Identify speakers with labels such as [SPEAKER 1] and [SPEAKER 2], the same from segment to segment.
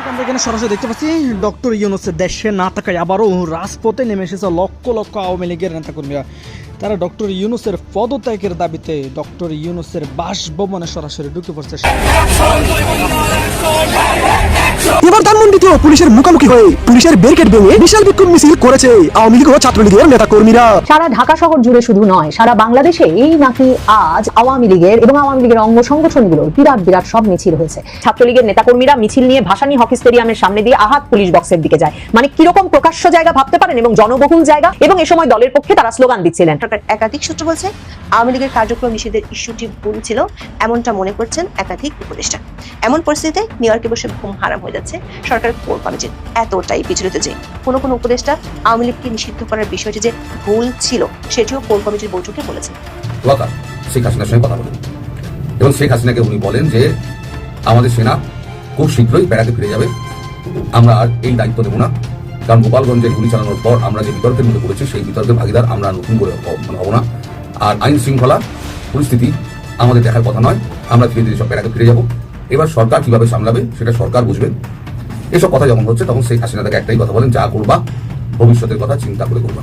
[SPEAKER 1] দর্শক, আমরা এখানে সরাসরি দেখতে পাচ্ছি ডক্টর ইউনুসের দেশে না থাকায় আবারও রাজপথে নেমে এসেছে লক্ষ লক্ষ আওয়ামী লীগের নেতাকর্মীরা। তারা ডক্টর ইউনুসের পদত্যাগের দাবিতে ডক্টর ইউনুসের বাসভবনে সরাসরি ঢুকে পড়ছে।
[SPEAKER 2] এবার ধানমন্ডিতেও পুলিশের মুখোমুখি হয়ে পুলিশের ব্যারিকেড ভেঙে বিশাল বিক্ষোভ মিছিল করেছে আওয়ামী লীগ ও ছাত্রলীগের নেতা কর্মীরা
[SPEAKER 3] সারা ঢাকা শহর জুড়ে শুধু নয় সারা বাংলাদেশে এই নাকি আজ আওয়ামী লীগের এবং আওয়ামী লীগের অঙ্গ সংগঠনগুলোর বিরাট বিরাট সব মিছিল হয়েছে। ছাত্রলীগের নেতাকর্মীরা মিছিল নিয়ে ভাসানী হকি স্টেডিয়ামের সামনে দিয়ে আহাত পুলিশ বক্সের দিকে যায়। মানে কীরকম প্রকাশ্য জায়গা ভাবতে পারেন এবং জনবহুল জায়গা? এবং এ সময় দলের পক্ষে তারা স্লোগান দিচ্ছিলেন।
[SPEAKER 4] সরকার একাধিক সূত্র বলছে, আওয়ামী লীগের কার্যক্রম নিষেধের ইস্যুটি ভুল ছিল, এমনটা মনে করছেন একাধিক উপদেষ্টা। এমন পরিস্থিতিতে নিউ ইয়র্কে বসে ঘুম হারাম হয়ে যাচ্ছে সরকার কোর কমিটির এতটাই বিচলিত যে কোনো কোনো উপদেষ্টা আওয়ামী লীগকে নিষিদ্ধ করার বিষয়টি যে ভুল ছিল, সেটিও কোর কমিটির বৈঠকে বলেছে।
[SPEAKER 5] শেখ হাসিনার সঙ্গে কথা বলেন। এবং শেখ হাসিনাকে উনি বলেন যে, আমাদের সেনা খুব শীঘ্রই বেড়াতে ফিরে যাবে। আমরা আর এই দায়িত্ব দেবো না। কারণ গোপালগঞ্জে গুলি চালানোর পর আমরা যে বিতর্কের মধ্যে পড়েছি, সেই বিতর্কের ভাগিদার আমরা নতুন করে মানে হব না। আর আইন শৃঙ্খলা পরিস্থিতি আমাদের দেখার কথা নয়। আমরা ধীরে ধীরে সব বেড়াতে ফিরে যাব। এবার সরকার কীভাবে সামলাবে সেটা সরকার বুঝবে। এসব কথা যখন হচ্ছে, তখন সেই হাসিনা তাকে একটাই কথা বলেন, যা করবা ভবিষ্যতের কথা চিন্তা করে করবা।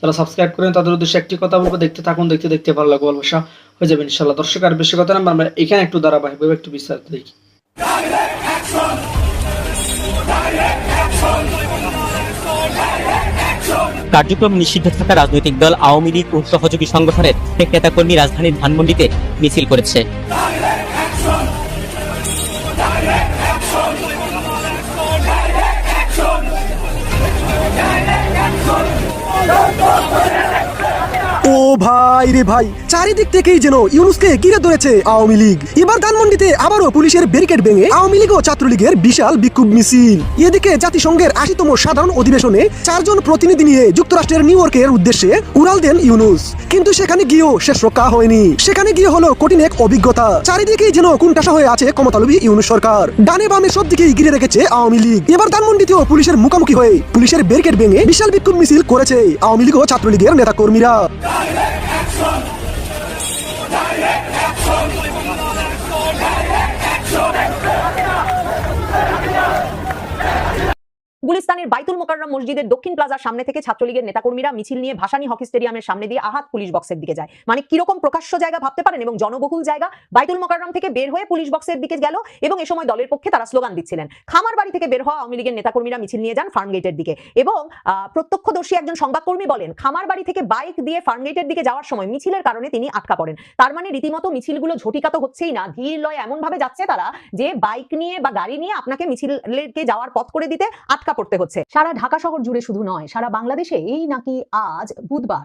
[SPEAKER 1] যারা সাবস্ক্রাইব করেন, তাদের উদ্দেশ্যে একটি কথা বলব, দেখতে থাকুন, দেখতে দেখতে ভালো লাগবে, ভালোবাসা হয়ে যাবে ইনশাল্লাহ দর্শক, আর বেশি কথা না, আমরা এখানে একটু ধারাবাহিকভাবে একটু বিস্তারিত দেখি।
[SPEAKER 6] কার্যক্রম নিষিদ্ধ থাকা রাজনৈতিক দল আওয়ামী লীগ ও সহযোগী সংগঠনের নেতাকর্মী রাজধানীর ধানমন্ডিতে মিছিল করেছে।
[SPEAKER 2] ভাই রে ভাই, চারিদিক থেকেই যেন ইউনুসকে ঘিরে ধরেছে আওয়ামী লীগ। এবার ধানমন্ডিতে আবারও পুলিশের ব্যারিকেড ভেঙে আওয়ামী লীগ ও ছাত্রলীগের বিশাল বিক্ষোভ মিছিল। এদিকে জাতিসংঘের আশিতম সাধারণ অধিবেশনে চারজন প্রতিনিধি নিয়ে যুক্তরাষ্ট্রের নিউ ইয়র্কের উদ্দেশ্যে উড়াল দেন ইউনুস। কিন্তু সেখানে গিয়েও শেষ রক্ষা হয়নি। সেখানে গিয়ে হলো কঠিন এক অভিজ্ঞতা। চারিদিকেই যেন কোনটাসা হয়ে আছে ক্ষমতালবী ইউনুস সরকার। ডানে বামে সব দিকেই ঘিরে রেখেছে আওয়ামী লীগ। এবার ধানমন্ডিতেও পুলিশের মুখোমুখি হয়ে পুলিশের ব্যারিকেড ভেঙে বিশাল বিক্ষোভ মিছিল করেছে আওয়ামী লীগ ও ছাত্রলীগের নেতাকর্মীরা। back!
[SPEAKER 3] গুলিস্তানের বাইতুল মোকাররম মসজিদের দক্ষিণ প্লাজার সামনে থেকে ছাত্রলীগের নেতাকর্মীরা মিছিল নিয়ে ভাসানী হকি স্টেডিয়ামের সামনে দিয়ে আহাত পুলিশ বক্সের দিকে যায়। মানে কীরকম প্রকাশ্য জায়গা ভাবতে পারেন এবং জনবহুল জায়গা বাইতুল মোকাররম থেকে বের হয়ে পুলিশ বক্সের দিকে গেল এবং এ সময় দলের পক্ষে তারা স্লোগান দিচ্ছিলেন। খামার বাড়ি থেকে বের হওয়া আওয়ামী লীগের নেতাকর্মীরা মিছিল নিয়ে যান ফার্ম গেটের দিকে এবং প্রত্যক্ষদর্শী একজন সংবাদকর্মী বলেন, খামার বাড়ি থেকে বাইক দিয়ে ফার্ম গেটের দিকে যাওয়ার সময় মিছিলের কারণে তিনি আটকা পড়েন। তার মানে রীতিমতো মিছিলগুলো ঝটিকা তো হচ্ছেই না। ধীর লয় এমন ভাবে যাচ্ছে তারা যে বাইক নিয়ে বা গাড়ি নিয়ে আপনাকে মিছিলকে যাওয়ার পথ করে দিতে আটকা পড়তে হচ্ছে। সারা ঢাকা শহর জুড়ে শুধু নয়, সারা বাংলাদেশে এই নাকি আজ বুধবার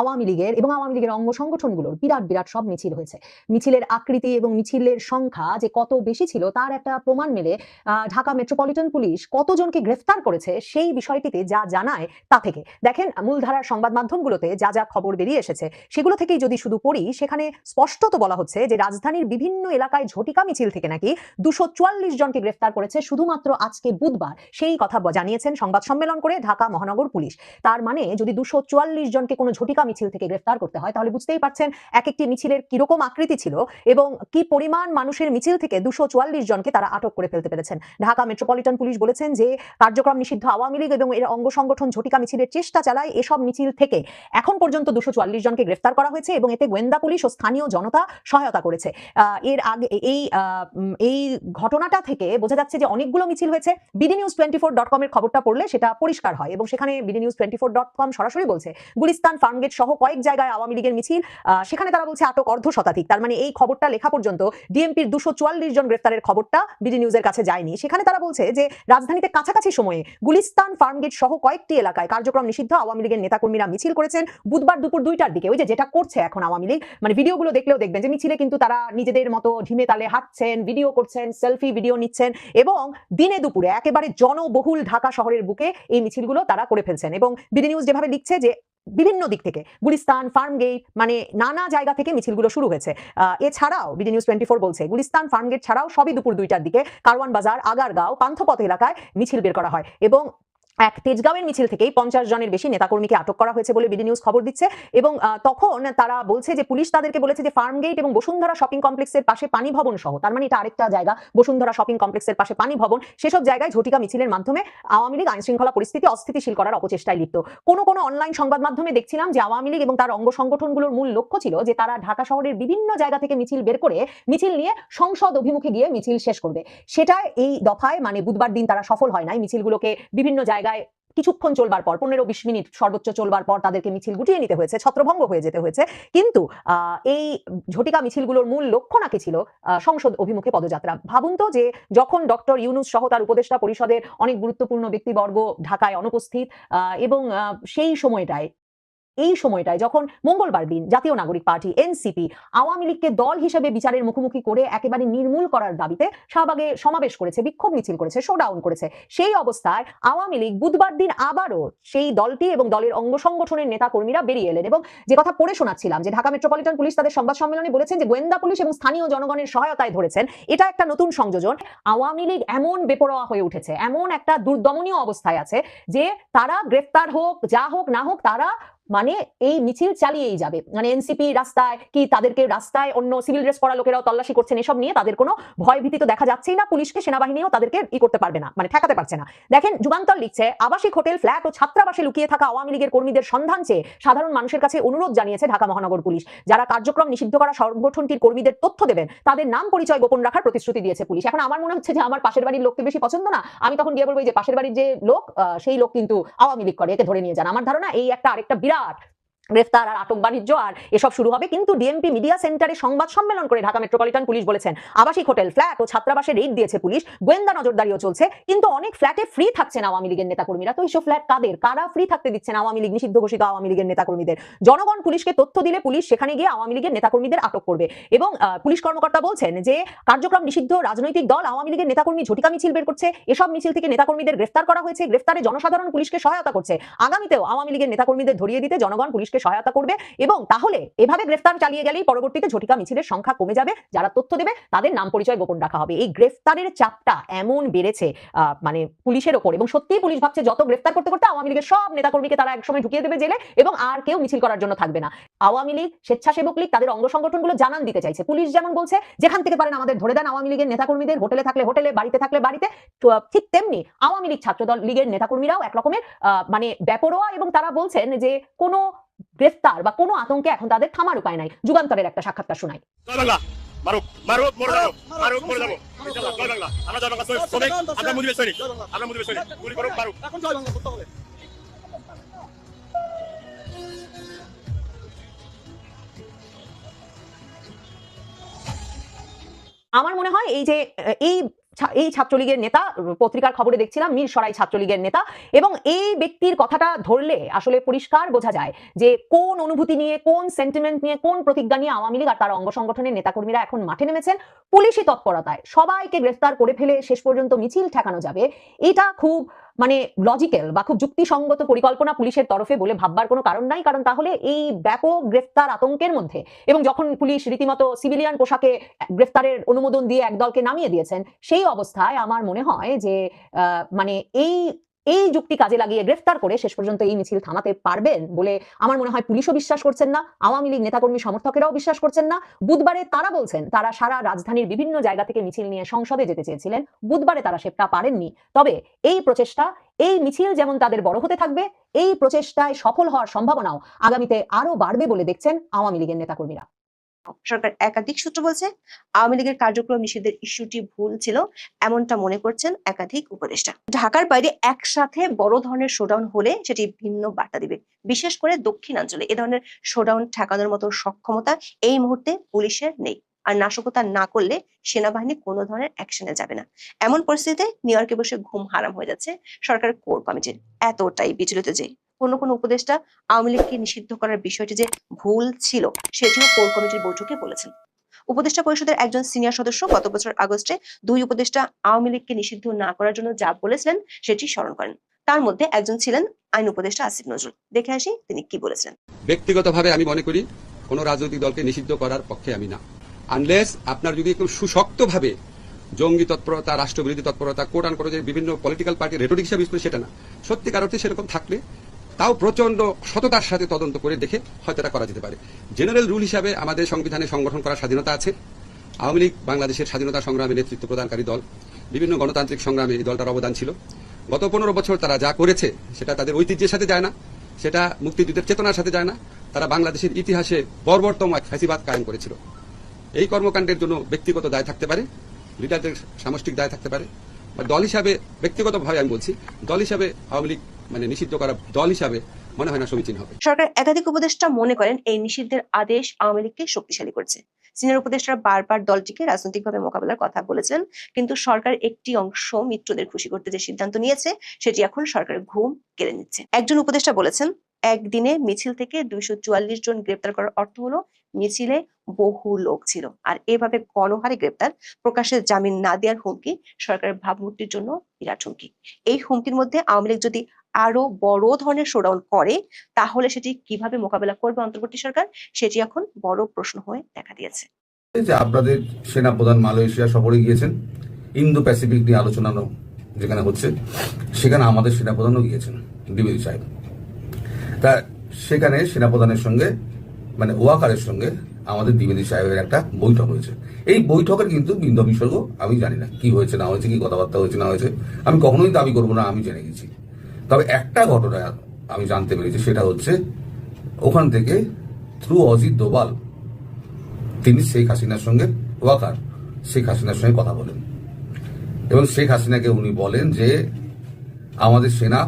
[SPEAKER 3] আওয়ামী লীগের এবং আওয়ামী লীগের অঙ্গ সংগঠনগুলোর বিরাট বিরাট সব মিছিল হয়েছে। মিছিলের আকৃতি এবং মিছিলের সংখ্যা যে কত বেশি ছিল, তার একটা প্রমাণ মেলে ঢাকা মেট্রোপলিটন পুলিশ কতজনকে গ্রেফতার করেছে সেই বিষয়টিতে যা জানায় তা থেকে। দেখেন, মূলধারার সংবাদ মাধ্যমগুলোতে যা যা খবর বেরিয়ে এসেছে, সেগুলো থেকেই যদি শুধু পড়ি, সেখানে স্পষ্টত বলা হচ্ছে যে রাজধানীর বিভিন্ন এলাকায় ঝটিকা মিছিল থেকে নাকি দুশো জনকে গ্রেফতার করেছে শুধুমাত্র আজকে বুধবার। সেই কথা জানিয়েছেন সংবাদ সম্মেলন করে ঢাকা মহানগর পুলিশ। তার মানে যদি দুশো চুয়াল্লিশ জনকে কোনো ঝটিকা মিছিল থেকে গ্রেফতার করতে হয়, তাহলে বুঝতেই পারছেন এক একটি মিছিলের কীরকম আকৃতি ছিল এবং কি পরিমাণ মানুষের মিছিল থেকে দুশো চুয়াল্লিশ জনকে তারা আটক করে ফেলতে পেরেছেন। ঢাকা মেট্রোপলিটন পুলিশ বলেছেন যে, কার্যক্রম নিষিদ্ধ আওয়ামী লীগ এবং এর অঙ্গ সংগঠন ঝটিকা মিছিলের চেষ্টা চালায় এসব মিছিল থেকে এখন পর্যন্ত দুশো চুয়াল্লিশ জনকে গ্রেফতার করা হয়েছে এবং এতে গোয়েন্দা পুলিশ ও স্থানীয় জনতা সহায়তা করেছে। এর আগে এই এই ঘটনাটা থেকে বোঝা যাচ্ছে যে অনেকগুলো মিছিল হয়েছে। BD news twenty four dot কমের খবরটা পড়লে সেটা পরিষ্কার হয় এবং সেখানে বিডি নিউজ টোয়েন্টি সরাসরি বলছে, গুলিস্তান, ফার্মগেট সহ কয়েক জায়গায় আওয়ামী লীগের মিছিল সেখানে তারা বলছে আটক অর্ধ শতাধিক। তার মানে এই খবরটা লেখা পর্যন্ত ডিএমপির দুশো চুয়াল্লিশ জন গ্রেফতারের খবরটা বিডি নিউজের কাছে যায়নি। সেখানে তারা বলছে যে রাজধানীতে কাছাকাছি সময়ে গুলিস্তান, ফার্মগেট সহ কয়েকটি এলাকায় কার্যক্রম নিষিদ্ধ আওয়ামী লীগের নেতাকর্মীরা মিছিল করেছেন বুধবার দুপুর দুইটার দিকে। ওই যে যেটা করছে এখন আওয়ামী লীগ মানে ভিডিওগুলো দেখলেও দেখবেন যে মিছিলে কিন্তু তারা নিজেদের মতো ঢিমে তালে হাঁটছেন, ভিডিও করছেন, সেলফি, ভিডিও নিচ্ছেন এবং দিনে দুপুরে একেবারে জনবহুল ঢাকা শহরের বুকে এই মিছিলগুলো তারা করে ফেলছেন এবং বিডি নিউজ যেভাবে লিখছে যে বিভিন্ন দিক থেকে গুলিস্তান, ফার্মগেট মানে নানা জায়গা থেকে মিছিলগুলো শুরু হয়েছে। এছাড়াও বিডি নিউজ টোয়েন্টি ফোর বলছে, গুলিস্তান, ফার্মগেট ছাড়াও সবই দুপুর দুইটার দিকে কারওয়ান বাজার, আগারগাঁও, পান্থপথ এলাকায় মিছিল বের করা হয় এবং এক তেজগাঁওয়ের মিছিল থেকেই পঞ্চাশ জনের বেশি নেতাকর্মীকে আটক করা হয়েছে বলে বিডি নিউজ খবর দিচ্ছে এবং তখন তারা বলছে যে পুলিশ তাদেরকে বলেছে যে ফার্মগেট এবং বসুন্ধরা শপিং কমপ্লেক্সের পাশে পানি ভবন সহ, তার মানে এটা আরেকটা জায়গা, বসুন্ধরা শপিং কমপ্লেক্সের পাশে পানি ভবন সেসব জায়গায় ঝটিকা মিছিলের মাধ্যমে আওয়ামী লীগ আইন শৃঙ্খলা পরিস্থিতি অস্থিতিশীল করার অপচেষ্টায় লিপ্ত। কোনো কোনো অনলাইন সংবাদ মাধ্যমে দেখছিলাম যে আওয়ামী লীগ এবং তার অঙ্গ সংগঠনগুলোর মূল লক্ষ্য ছিল যে তারা ঢাকা শহরের বিভিন্ন জায়গা থেকে মিছিল বের করে মিছিল নিয়ে সংসদ অভিমুখে গিয়ে মিছিল শেষ করবে। সেটা এই দফায় মানে বুধবার দিন তারা সফল হয় নাই, মিছিলগুলোকে বিভিন্ন জায়গায় কিছুক্ষণ চলবার পর, পনেরো বিশ মিনিট সর্বোচ্চ চলবার পর তাদেরকে মিছিল গুটিয়ে নিতে হয়েছে, ছত্রভঙ্গ হয়ে যেতে হয়েছে। কিন্তু এই ঝটিকা মিছিলগুলোর মূল লক্ষ্য নাকি ছিল সংসদ অভিমুখে পদযাত্রা। ভাবুন তো যে, যখন ডক্টর ইউনুস সহ তার উপদেষ্টা পরিষদের অনেক গুরুত্বপূর্ণ ব্যক্তিবর্গ ঢাকায় অনুপস্থিত এবং সেই সময়টায় এই সময়টায় যখন মঙ্গলবার দিন জাতীয় নাগরিক পার্টি, এনসিপি, আওয়ামী লীগকে দল হিসেবে বিচারের মুখোমুখি করে একেবারে নির্মূল করার দাবিতে শাহবাগে সমাবেশ করেছে, বিক্ষোভ মিছিল করেছে শোডাউন করেছে, সেই অবস্থায় আওয়ামী লীগ বুধবার দিন আবারও সেই দলটি এবং দলের অঙ্গ সংগঠনের নেতা কর্মীরা বেরিয়ে এলেন এবং যে কথা পড়ে শোনাচ্ছিলাম, যে ঢাকা মেট্রোপলিটন পুলিশ তাদের সংবাদ সম্মেলনে বলেছেন যে গোয়েন্দা পুলিশ এবং স্থানীয় জনগণের সহায়তায় ধরেছেন, এটা একটা নতুন সংযোজন। আওয়ামী লীগ এমন বেপরোয়া হয়ে উঠেছে, এমন একটা দুর্দমনীয় অবস্থায় আছে যে তারা গ্রেফতার হোক, যা হোক, না হোক, তারা মানে এই মিছিল চালিয়েই যাবে। মানে এনসিপি রাস্তায় কি তাদেরকে রাস্তায় অন্য সিভিল ড্রেস পরা লোকেরাও তল্লাশি করছেন এসব নিয়ে তাদের কোনো ভয় ভীতি তো দেখা যাচ্ছেই না। পুলিশকে, সেনাবাহিনীও তাদেরকে ই করতে পারবে না মানে ঠেকাতে পারছে না। দেখেন, যুগান্তর লিখছে, আবাসিক হোটেল, ফ্ল্যাট ও ছাত্রাবাসে লুকিয়ে থাকা আওয়ামী লীগের কর্মীদের সন্ধান চেয়ে সাধারণ মানুষের কাছে অনুরোধ জানিয়েছে ঢাকা মহানগর পুলিশ। যারা কার্যক্রম নিষিদ্ধ করা সংগঠনটির কর্মীদের তথ্য দেবেন, তাদের নাম পরিচয় গোপন রাখার প্রতিশ্রুতি দিয়েছে পুলিশ। এখন আমার মনে হচ্ছে যে আমার পাশের বাড়ির লোককে বেশি পছন্দ না, আমি তখন গিয়ে বলব যে পাশের বাড়ির যে লোক সেই লোক কিন্তু আওয়ামী লীগ করে, একে ধরে নিয়ে যান। আমার ধারণা এই একটা আরেকটা বিরাট start গ্রেফতার আর আটক বাণিজ্য আর এসব শুরু হবে কিন্তু ডিএমপি মিডিয়া সেন্টারে সংবাদ সম্মেলন করে ঢাকা মেট্রোপলিটন পুলিশ বলেছেন। আবাসিক হোটেল, ফ্ল্যাট ও ছাত্রাবাসে রেড দিয়েছে পুলিশ। গোয়েন্দা নজরদারিও চলছে, কিন্তু অনেক ফ্ল্যাটে ফ্রি থাকছেন আওয়ামী লীগের নেতাকর্মীরা। তো এইসব ফ্ল্যাট কাদের? কারা ফ্রি থাকতে দিচ্ছেন আওয়ামী লীগ? নিষিদ্ধ ঘোষিত আওয়ামী লীগের নেতাকর্মীদের। জনগণ পুলিশকে তথ্য দিলে পুলিশ সেখানে গিয়ে আওয়ামী লীগের নেতাকর্মীদের আটক করবে। এবং পুলিশ কর্মকর্তা বলছেন যে, কার্যক্রম নিষিদ্ধ, রাজনৈতিক দল আওয়ামী লীগের নেতাকর্মী ঝটিকা মিছিল বের করছে। এসব মিছিল থেকে নেতাকর্মীদের গ্রেফতার করা হয়েছে। গ্রেফতারে জনসাধারণ পুলিশকে সহায়তা করছে। আগামীতেও আওয়ামী লীগের নেতাকর্মীদের ধরিয়ে দিতে জনগণ পুলিশকে সহায়তা করবে এবং তাহলে এভাবে গ্রেফতার চালিয়ে গেলেই পরবর্তীতে ঝটিকা মিছিলের সংখ্যা কমে যাবে, যারা তথ্য দেবে তাদের নাম পরিচয় গোপন রাখা হবে। এই গ্রেফতারের চাপটা এমন বেড়েছে মানে পুলিশের ওপর এবং সত্যিই পুলিশ ভাবছে যত গ্রেফতার করতে করতে আওয়ামী লীগের সব নেতাকর্মীকে তারা একসময় ঢুকিয়ে দেবে জেলে এবং আর কেউ মিছিল করার জন্য থাকবে না। আওয়ামী লীগ, স্বেচ্ছাসেবক লীগ তাদের অঙ্গ সংগঠনগুলো জানান দিতে চাইছে। পুলিশ যেমন বলছে, যেখান থেকে পারেন আমাদের ধরে দেন আওয়ামী লীগের নেতাকর্মীদের, হোটেলে থাকলে হোটেলে, বাড়িতে থাকলে বাড়িতে। ঠিক তেমনি আওয়ামী লীগ ছাত্রদল লীগের নেতাকর্মীরাও এক রকমের মানে বেপরোয়া এবং তারা বলছেন যে কোনো গ্রেফতার বা কোনো আতঙ্কে এখন তাদের থামার উপায় নাই। যুগান্তরের একটা সাক্ষাৎকার শোনাই।
[SPEAKER 7] মারুক মারুক মরে যাব। মারুক মরে যাব। ইনশাআল্লাহ, জয় বাংলা আমরা জয় বাংলা শ্রমিক শ্রমিক, আমরা মুজিবের সৈনিক আমরা মুজিবের সৈনিক। গুলি করুক মারুক।
[SPEAKER 3] আমার মনে হয় এই যে এই এই ছাত্রলীগের নেতা, পত্রিকার খবরে দেখছিলাম, মীর সরাই ছাত্রলীগের নেতা, এবং এই ব্যক্তির কথাটা ধরলে আসলে পরিষ্কার বোঝা যায় যে কোন অনুভূতি নিয়ে, কোন সেন্টিমেন্ট নিয়ে, কোন প্রতিজ্ঞা নিয়ে আওয়ামী লীগ আর তার অঙ্গ সংগঠনের নেতাকর্মীরা এখন মাঠে নেমেছেন, পুলিশি তৎপরতায় সবাইকে গ্রেফতার করে ফেলে শেষ পর্যন্ত মিছিল ঠেকানো যাবে, এটা খুব মানে লজিক্যাল বা খুব যুক্তিসঙ্গত পরিকল্পনা পুলিশের তরফে বলে ভাববার কোনো কারণ নাই, কারণ তাহলে এই ব্যাপক গ্রেফতার আতঙ্কের মধ্যে এবং যখন পুলিশ রীতিমতো সিভিলিয়ান পোশাকে গ্রেফতারের অনুমোদন দিয়ে একদলকে নামিয়ে দিয়েছেন, সেই অবস্থায় আমার মনে হয় যে মানে এই এই যুক্তি কাজে লাগিয়ে গ্রেফতার করে শেষ পর্যন্ত এই মিছিল থামাতে পারবেন বলে আমার মনে হয় পুলিশও বিশ্বাস করছেন না, আওয়ামী লীগ নেতাকর্মী সমর্থকেরাও বিশ্বাস করছেন না। বুধবারে তারা বলছেন, তারা সারা রাজধানীর বিভিন্ন জায়গা থেকে মিছিল নিয়ে সংসদে যেতে চেয়েছিলেন। বুধবারে তারা সেটা পারেননি। তবে এই প্রচেষ্টা, এই মিছিল যেমন তাদের বড় হতে থাকবে, এই প্রচেষ্টায় সফল হওয়ার সম্ভাবনাও আগামীতে আরও বাড়বে বলে দেখছেন আওয়ামী লীগের নেতাকর্মীরা।
[SPEAKER 4] সরকার একাধিক সূত্র বলছে, আওয়ামী লীগের কার্যক্রম নিষেধের ইস্যুটি ভুল ছিল, এমনটা মনে করছেন একাধিক উপদেষ্টা। ঢাকার বাইরে একসাথে বড় ধরনের শোডাউন হলে সেটি ভিন্ন বার্তা দিবে। বিশেষ করে দক্ষিণাঞ্চলে এ ধরনের শোডাউন ঠেকানোর মতো সক্ষমতা এই মুহূর্তে পুলিশের নেই। আর নাশকতা না করলে সেনাবাহিনী কোনো ধরনের অ্যাকশনে যাবে না। এমন পরিস্থিতিতে নিউ ইয়র্কে বসে ঘুম হারাম হয়ে যাচ্ছে সরকার কোর কমিটির। এতটাই বিচলিত যে কোনো কোনো উপদেষ্টা আওয়ামী লীগকে নিষিদ্ধ করার বিষয়টি যে ভুল ছিল, সেটিও কোর কমিটির বৈঠকে বলেছেন। উপদেষ্টা পরিষদের একজন সিনিয়র সদস্য গত বছর আগস্টে দুই উপদেষ্টা আওয়ামী লীগকে নিষিদ্ধ না করার জন্য যা বলেছিলেন সেটি স্মরণ করেন। তার মধ্যে একজন ছিলেন আইন উপদেষ্টা আসিফ নজরুল। দেখে আসি তিনি কি বলেছেন।
[SPEAKER 8] ব্যক্তিগতভাবে আমি মনে করি কোনো রাজনৈতিক দলকে নিষিদ্ধ করার পক্ষে আমি না। আনলেস আপনার যদি একটু সুশক্তভাবে জঙ্গি তৎপরতা, রাষ্ট্রবিরোধী তৎপরতা কোট আন করে যে বিভিন্ন পলিটিক্যাল পার্টি রেটোরিক হিসাবে ইউজ সেটা না। সত্যিকার অর্থে সেরকম থাকলে তাও প্রচণ্ড সততার সাথে তদন্ত করে দেখে হয়তো করা যেতে পারে। জেনারেল রুল হিসাবে আমাদের সংবিধানে সংগঠন করার স্বাধীনতা আছে। আওয়ামী লীগ বাংলাদেশের স্বাধীনতা সংগ্রামে নেতৃত্ব প্রদানকারী দল। বিভিন্ন গণতান্ত্রিক সংগ্রামে এই দলটার অবদান ছিল। গত পনেরো বছর তারা যা করেছে, সেটা তাদের ঐতিহ্যের সাথে যায় না, সেটা মুক্তিযুদ্ধের চেতনার সাথে যায় না, তারা বাংলাদেশের ইতিহাসে বর্বরতম এক ফ্যাসিবাদ কায়েম করেছিল। এই কর্মকাণ্ডের জন্য ব্যক্তিগত দায় থাকতে পারে, লিডারদের সামষ্টিক দায় থাকতে পারে। বা দল হিসাবে, ব্যক্তিগতভাবে আমি বলছি, দল হিসাবে আওয়ামী লীগ মানে নিষিদ্ধ করা দল হিসাবে মনে হয় না সমীচীন হবে।
[SPEAKER 4] সরকার একাধিক উপদেষ্টা মনে করেন এই নিষিদ্ধের আদেশ আওয়ামী লীগকে শক্তিশালী করছে। সিনিয়র উপদেষ্টারা বারবার দলটিকে রাজনৈতিকভাবে মোকাবেলার কথা বলেছেন, কিন্তু সরকার একটি অংশ মিত্রদের খুশি করতে যে সিদ্ধান্ত নিয়েছে, সেটি এখন সরকারের ঘুম কেড়ে নিচ্ছে। একজন উপদেষ্টা বলেছেন, একদিনে মিছিল থেকে দুইশো চুয়াল্লিশ জন গ্রেপ্তার করার অর্থ হলো, মিছিলে বহু লোক ছিল। আর এভাবে গণহারে গ্রেপ্তার প্রকাশ্যে জামিন না দেওয়ার হুমকি সরকারের ভাবমূর্তির জন্য বিরাট হুমকি। এই হুমকির মধ্যে আওয়ামী লীগ যদি আরও বড় ধরনের শোডাউন করে, তাহলে সেটি কীভাবে মোকাবেলা করবে অন্তর্বর্তী সরকার? সেটি এখন বড় প্রশ্ন হয়ে দেখা দিয়েছে।
[SPEAKER 5] যে আপনাদের সেনাপ্রধান মালয়েশিয়া সফরে গিয়েছেন ইন্দো প্যাসিফিক নিয়ে আলোচনা যেখানে হচ্ছে, সেখানে আমাদের সেনাপ্রধানও গিয়েছেন দ্বিবেদী সাহেব। তা সেখানে সেনাপ্রধানের সঙ্গে মানে ওয়াকারের সঙ্গে আমাদের দ্বিবেদী সাহেবের একটা বৈঠক হয়েছে। এই বৈঠকের কিন্তু বিন্দু বিসর্গ আমি জানি না, কি হয়েছে, না হয়েছে, কি কথাবার্তা হয়েছে, না হয়েছে, আমি কখনোই দাবি করব না, আমি জেনে গেছি। তবে একটা ঘটনা আমি জানতে পেরেছি, সেটা হচ্ছে ওখান থেকে থ্রু অজিত দোবাল তিনি শেখ হাসিনার সঙ্গে ওয়াকার, শেখ হাসিনার সঙ্গে কথা বলেন। এবং শেখ হাসিনাকে উনি বলেন যে, আমাদের সেনা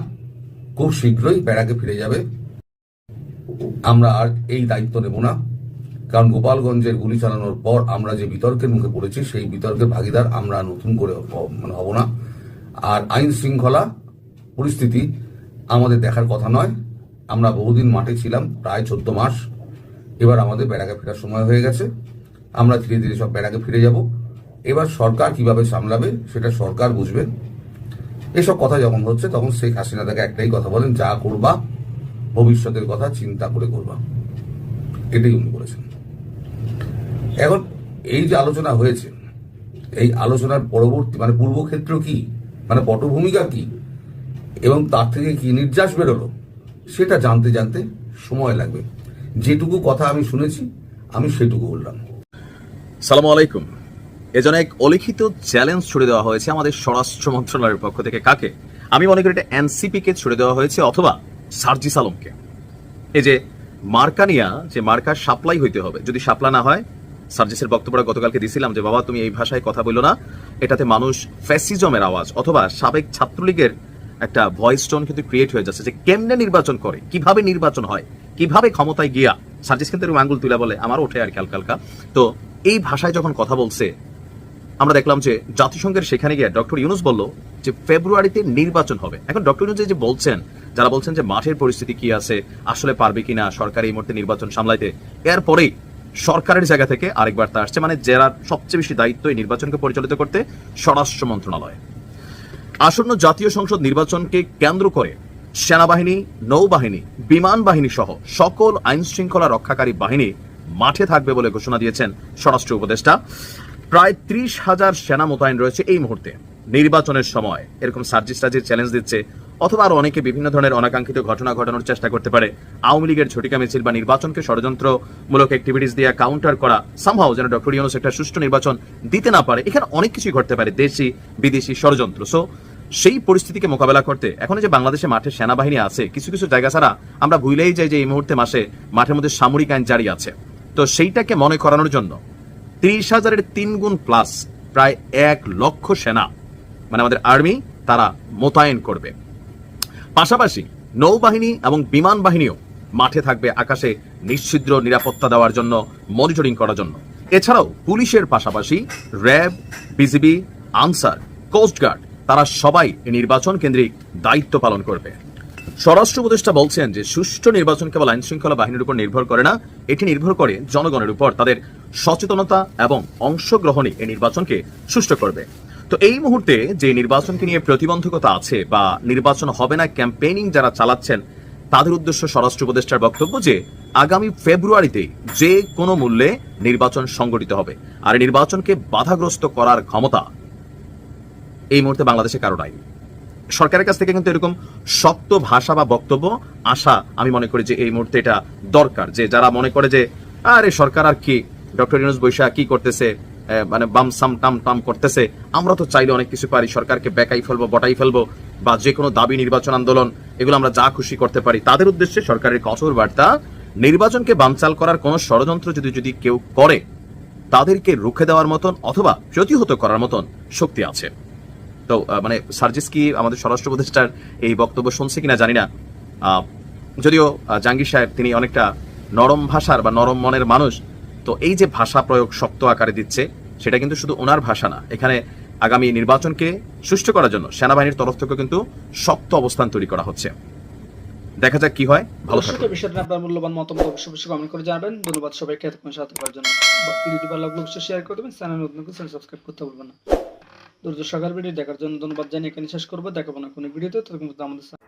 [SPEAKER 5] খুব শীঘ্রই ব্যারাকে ফিরে যাবে। আমরা আর এই দায়িত্ব নেব না। কারণ গোপালগঞ্জের গুলি চালানোর পর আমরা যে বিতর্কের মুখে পড়েছি, সেই বিতর্কের ভাগিদার আমরা নতুন করে মানে হব না। আর আইন শৃঙ্খলা পরিস্থিতি আমাদের দেখার কথা নয়। আমরা বহুদিন মাঠে ছিলাম, প্রায় চোদ্দ মাস। এবার আমাদের ব্যারাকে ফেরার সময় হয়ে গেছে। আমরা ধীরে ধীরে সব ব্যারাকে ফিরে যাব। এবার সরকার কীভাবে সামলাবে, সেটা সরকার বুঝবে। এসব কথা যখন হচ্ছে, তখন শেখ হাসিনা তাকে একটাই কথা বলেন, যা করবা, ভবিষ্যতের কথা চিন্তা করে করবা। এটাই উনি বলেছেন। এখন এই যে আলোচনা হয়েছে, এই আলোচনার পরবর্তী মানে পূর্বক্ষেত্র কি? মানে পটভূমিকা কি? এবং তার থেকে কি নির্যাস বেরোলো, সেটা জানতে জানতে সময় লাগবে। যেটুকু কথা আমি শুনেছি, আমি সেটুকু বললাম।
[SPEAKER 9] সালামু আলাইকুম। এজন্য এক অলিখিত চ্যালেঞ্জ ছুড়ে দেওয়া হয়েছে আমাদের স্বরাষ্ট্র মন্ত্রণালয়ের পক্ষ থেকে। কাকে? আমি মনে করি এটা এনসিপি কে ছুড়ে দেওয়া হয়েছে অথবা সার্জিস আলমকে এই যে মার্কা নিয়া, যে মার্কার সাপ্লাই হইতে হবে, যদি সাপ্লা না হয়, সার্জিসের বক্তব্যটা গতকালকে দিছিলাম যে, বাবা, তুমি এই ভাষায় কথা বলল না, এটাতে মানুষ ফ্যাসিজমের আওয়াজ অথবা সাবেক ছাত্রলীগের একটা ভয়েস টোন কিন্তু ক্রিয়েট হয়ে যাচ্ছে যে কেমনে নির্বাচন করে, কীভাবে নির্বাচন হয়, কীভাবে ক্ষমতায় গিয়া, সার্জিস কিন্তু এরকম আঙ্গুল তুলে বলে আমার ওঠে আর কি তো এই ভাষায় যখন কথা বলছে, আমরা দেখলাম যে জাতিসংঘের সেখানে গিয়ে ডক্টর ইউনুস বলল যে ফেব্রুয়ারিতে নির্বাচন হবে। এখন ডক্টর ইউনুস যে বলছেন, যারা বলছেন যে মাঠের পরিস্থিতি কি আছে, আসলে পারবে কিনা, সরকার এই মুহূর্তে নির্বাচন সামলাইতে, এরপরেই সরকারের জায়গা থেকে আরেকবার তা আসছে মানে যারা সবচেয়ে বেশি দায়িত্ব এই নির্বাচনকে পরিচালিত করতে স্বরাষ্ট্র মন্ত্রণালয়। আসন্ন জাতীয় সংসদ নির্বাচনকে কেন্দ্র করে সেনাবাহিনী, নৌবাহিনী, বিমান বাহিনী সহ সকল আইন শৃঙ্খলা রক্ষাকারী বাহিনী মাঠে থাকবে বলে ঘোষণা দিয়েছেন স্বরাষ্ট্র উপদেষ্টা। প্রায় ত্রিশ হাজার সেনা মোতায়েন রয়েছে এই মুহূর্তে। নির্বাচনের সময়। এরকম সার্জিস টার্জির চ্যালেঞ্জ দিচ্ছে, অথবা আরও অনেকে বিভিন্ন ধরনের অনাকাঙ্ক্ষিত ঘটনা ঘটানোর চেষ্টা করতে পারে। আওয়ামী লীগের ঝটিকা মিছিল বা নির্বাচনকে ষড়যন্ত্রমূলক অ্যাক্টিভিটিস দিয়ে কাউন্টার করা সম্ভব যেন ডক্টর ইউনুস একটা সুষ্ঠু নির্বাচন দিতে না পারে। এখানে অনেক কিছুই ঘটতে পারে, দেশি, বিদেশি ষড়যন্ত্র। সো সেই পরিস্থিতিকে মোকাবেলা করতে, এখন যে বাংলাদেশে মাঠে সেনাবাহিনী আছে, কিছু কিছু জায়গা ছাড়া আমরা ভুলেই যাই যে এই মুহূর্তে মাসে মাঠের মধ্যে সামরিক আইন জারি আছে। তো সেইটাকে মনে করানোর জন্য তিরিশ হাজারের তিন গুণ প্লাস প্রায় এক লক্ষ সেনা মানে আমাদের আর্মি, তারা মোতায়েন করবে। পাশাপাশি নৌবাহিনী এবং বিমান বাহিনীও মাঠে থাকবে আকাশে নিশ্ছিদ্র নিরাপত্তা দেওয়ার জন্য মনিটরিং করার জন্য। এছাড়াও পুলিশের পাশাপাশি র্যাব, বিজিবি, আনসার কোস্টগার্ড তারা সবাই এই নির্বাচন কেন্দ্রিক দায়িত্ব পালন করবে। স্বরাষ্ট্র উপদেষ্টা বলছেন যে, সুষ্ঠু নির্বাচন কেবল আইন শৃঙ্খলা বাহিনীর উপর নির্ভর করে না, এটি নির্ভর করে জনগণের উপর। তাদের সচেতনতা এবং অংশগ্রহণই এই নির্বাচনকে সুষ্ঠু করবে। তো এই মুহূর্তে যে নির্বাচনকে নিয়ে প্রতিবন্ধকতা আছে বা নির্বাচন হবে না, ক্যাম্পেইনিং যারা চালাচ্ছেন, তাদের উদ্দেশ্য স্বরাষ্ট্র উপদেষ্টার বক্তব্য যে, আগামী ফেব্রুয়ারিতে যে কোনো মূল্যে নির্বাচন সংগঠিত হবে। আর নির্বাচনকে বাধাগ্রস্ত করার ক্ষমতা এই মুহূর্তে বাংলাদেশে কারও নাই। সরকারের কাছ থেকে কিন্তু এরকম শক্ত ভাষা বা বক্তব্য আসা, আমি মনে করি যে এই মুহূর্তে এটা দরকার। যে যারা মনে করে যে, আরে সরকার আর কি, ডক্টর ইউনুস বৈশা কি করতেছে? মানে বাম সাম টাম টাম করতেছে। আমরা তো চাইলে অনেক কিছু পারি সরকারকে বেকাই ফেলব বটাই ফেলব বা যে কোনো দাবি নির্বাচন আন্দোলন এগুলো আমরা যা খুশি করতে পারি। তাদের উদ্দেশ্যে সরকারের কঠোর বার্তা নির্বাচনকে বানচাল করার কোনো ষড়যন্ত্র যদি যদি কেউ করে তাদেরকে রুখে দেওয়ার মতন অথবা প্রতিহত করার মতন শক্তি আছে। তো মানে সার্জিস কি আমাদের স্বরাষ্ট্র উপদেষ্টার এই বক্তব্য শুনছে কিনা জানি না। যদিও আহ, জাহাঙ্গীর সাহেব তিনি অনেকটা নরম ভাষার বা নরম মনের মানুষ তো এই যে ভাষা প্রয়োগ শক্ত আকারে দিচ্ছে সেটা কিন্তু শুধু ওনার ভাষা না এখানে আগামী নির্বাচনকে সুষ্ঠু করার জন্য সেনাবাহিনীর তরফ থেকে কিন্তু শক্ত অবস্থান তৈরি করা হচ্ছে। দেখা যাক কি হয় ভালো থাকবেন
[SPEAKER 1] বিষয়টা আপনার মূল্যবান মতামত অবশ্যই অবশ্যই কমেন্ট করে জানাবেন। ধন্যবাদ সবাইকে এতক্ষণ সাথে থাকার জন্য। ভিডিওটি ভালো লাগলে অবশ্যই শেয়ার করে দেবেন। চ্যানেল নতুন করে সাবস্ক্রাইব করতে ভুলবেন না। দ্রুত সকাল ভিডিও দেখার জন্য ধন্যবাদ জানিয়ে এখানে শেষ করব। দেখাবো না কোনো ভিডিওতে ততক্ষণ পর্যন্ত আমাদের সাথে